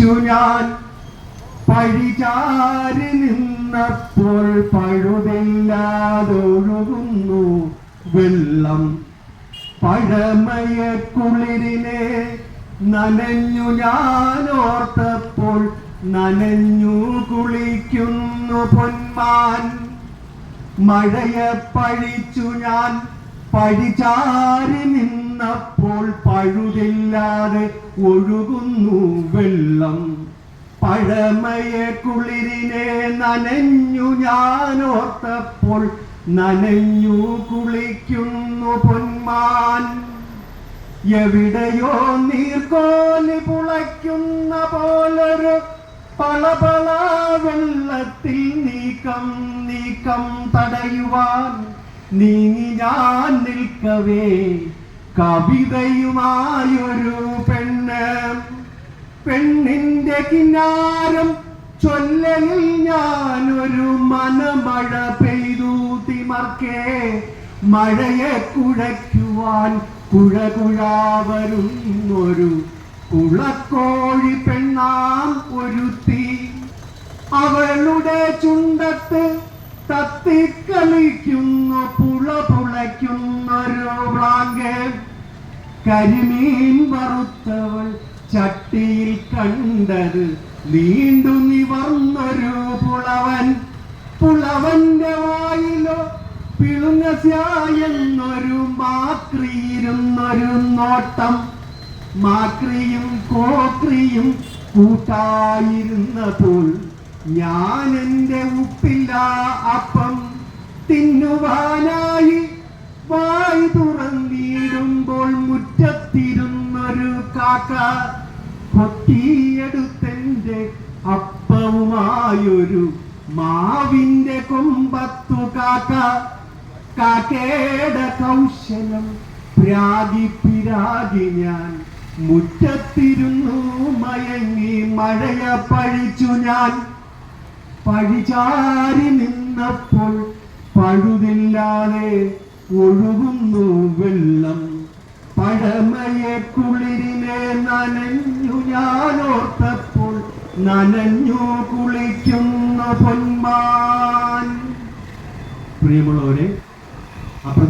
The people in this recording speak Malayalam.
ഞാൻ. പഴിചാരി നിന്നപ്പോൾ പഴുതില്ലാതൊഴുകുന്നു. വെള്ളം പഴമയ കുളിരിനെ നനഞ്ഞു ഞാൻ ഓർത്തപ്പോൾ നനഞ്ഞു കുളിക്കുന്നു പൊന്മാൻ. മഴയെ പഴിച്ചു ഞാൻ. പഴിചാരി നിന്നപ്പോൾ പഴുതില്ലാതെ ഒഴുകുന്നു വെള്ളം. പഴമയെ കുളിരിനെ നനഞ്ഞു ഞാനോർത്തപ്പോൾ നനഞ്ഞു കുളിക്കുന്നു പൊന്മാൻ. എവിടെയോ നീർക്കോലി പുളയ്ക്കുന്ന പോലൊരു പളപള വെള്ളത്തിൽ നീക്കം നീക്കം തടയുവാൻ നീങ്ങി ഞാൻ നിൽക്കവേ. കവിതയുമായൊരു പെണ്ണ്. പെണ്ണിന്റെ കിന്നാരം ചൊല്ലലിൽ ഞാനൊരു മനമഴ പെയ്തു തിമർക്കേ. മഴയെ കുഴയ്ക്കുവാൻ കുഴ കുഴാ വരുന്നൊരു കുളക്കോഴി പെണ്ണാം ഒരുത്തി. അവളുടെ ചുണ്ടത്ത് തത്തിക്കളിക്കുന്നു പുള കരിമീൻ വറുത്തവൾ ചട്ടിയിൽ കണ്ടത് നീണ്ടു നിവർന്നൊരു പുളവൻ. പുളവന്റെ വായിലോ പിളുങ്ങസ്യായെന്നൊരു മാക്രിയിരുന്നൊരു നോട്ടം. മാക്രിയും കോക്രിയും കൂട്ടായിരുന്നപ്പോൾ ഞാൻ എന്റെ ഉപ്പില്ല അപ്പം തിന്നുവാനായി വായി തുറന്നിടുമ്പോൾ മുറ്റത്തിരുന്നൊരു കാക്ക കൊത്തിയെടുത്തെന്റെ അപ്പവുമായൊരു മാവിന്റെ കൊമ്പത്തു കാക്ക. കാക്കയുടെ കൗശലം പ്രാഗി പിരാഗി ഞാൻ. മുറ്റത്തിരുന്നു മയങ്ങി മഴയ പഴിച്ചു ഞാൻ. പഴിചാരി നിന്നപ്പോൾ പഴുതില്ലാതെ ഒഴുകുന്നു വെള്ളം. പഴമയെ കുളിരിനെ നനഞ്ഞു ഞാനോർത്തപ്പോൾ നനഞ്ഞു കുളിക്കുന്ന പൊന്മാൻ. പ്രിയമുള്ളവരെ അപ്രധാന